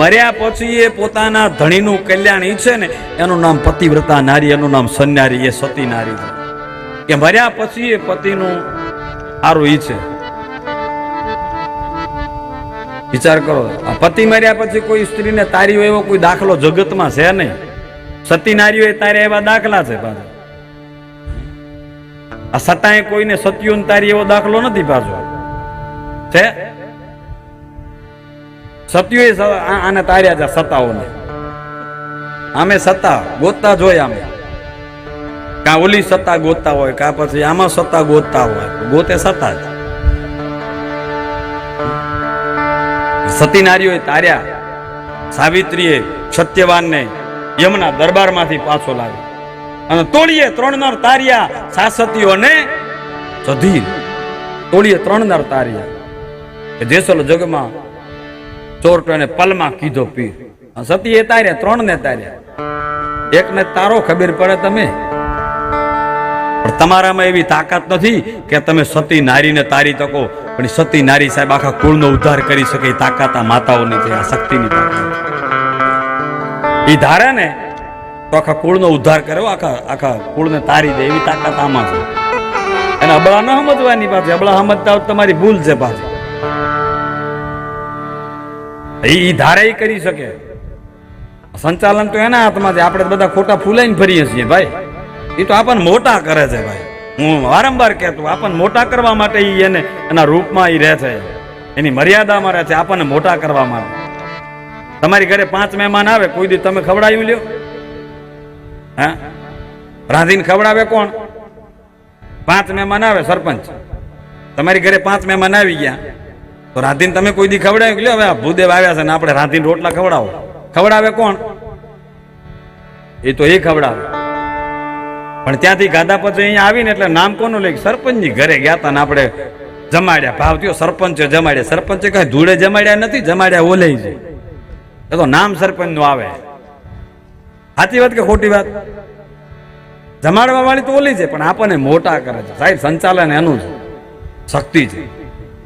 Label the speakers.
Speaker 1: મર્યા પછી એ પોતાના ધણીનું કલ્યાણ ઈચ્છે ને, એનું નામ પતિવ્રતા નારી, એનું નામ સન્યારી, એ સતી નારી. કે મર્યા પછી એ પતિનું સારું ઈચ્છે વિચાર કરો, આ પતિ મર્યા પછી કોઈ સ્ત્રીને તાર્યો એવો કોઈ દાખલો જગતમાં છે નહીં. સતી નારીઓ એ તારે એવા દાખલા છે પાછો. આ સતાએ કોઈને સતીઓને તારી એવો દાખલો નથી પાછો. છે? સતીઓ આને તાર્યા છે સત્તાઓને આમે સત્તા ગોતતા જોઈ આમે. કા ઓલી સત્તા ગોતતા હોય, કા પછી આમાં સત્તા ગોતતા હોય. ગોતે સત્તા જ. સતી નારીઓએ તાર્યા. સાવિત્રીએ સત્યવાનને યમના દરબારમાંથી પાછો લાવ્યો. અને તોળીએ ત્રણ નર તાર્યા સાસતીઓને સધી તોળીએ ત્રણ નર તાર્યા જેસલ જગમાં ચોરટોને પલમાં કીધો પીર. સતી એ તાર્યા ત્રણ ને તાર્યા. એકને તારો ખબર પડે તમે. પણ તમારામાં એવી તાકાત નથી કે તમે સતી નારીને તારી તકો પણ સતી નારી સાહેબ આખા કુળનો ઉદ્ધાર કરી શકે એ તાકાત આ માતાઓની છે, આ શક્તિની તાકાત. એ ધારે ને તો આખા કુળનો ઉદ્ધાર કર્યો, આખા આખા કુળને તારી દે એવી તાકાત આમાં છે. એને અબળા ન સમજવાની પાછી અબળા સમજતા તમારી ભૂલ છે પાછી ઈ ધારે કરી શકે. સંચાલન તો એના હાથમાં છે. આપણે બધા ખોટા ફૂલાઈને ફરીએ છીએ ભાઈ. એ તો આપણને મોટા કરે છે ભાઈ. હું વારંવાર કહેતો આપણને મોટા કરવા માટે એ એને એના રૂપમાં એ રહે છે. એની મર્યાદામાં રહે છે. આપણને મોટા કરવા માટે. તમારી ઘરે પાંચ મહેમાન આવે, કોઈ દી તમે ખવડાવી લ્યો? હા? રાંધીને ખવડાવે કોણ? પાંચ મહેમાન આવે, સરપંચ. તમારી ઘરે પાંચ મહેમાન આવી ગયા. તો રાધીન તમે કોઈ દી ખવડાવ્યું કે હવે આ ભૂદેવ આવ્યા છે ને આપણે રાંધીને રોટલા ખવડાવો. ખવડાવે કોણ? એ તો એ ખવડાવે. પણ ત્યાંથી ગાદા પછી અહીંયા આવીને એટલે નામ કોનું લઈ સરપંચની ઘરે ગયા હતા ને આપણે જમાડ્યા. ભાવ થયો સરપંચે જમાડ્યા. સરપંચે કઈ ધૂળે જમાડ્યા નથી, જમાડ્યા ઓલે છે. એ તો નામ સરપંચનું આવે. સાચી વાત કે ખોટી વાત? જમાડવા વાળી તો ઓલી છે, પણ આપણને મોટા કરે છે. સાહેબ, સંચાલન એનું છે. શક્તિ છે.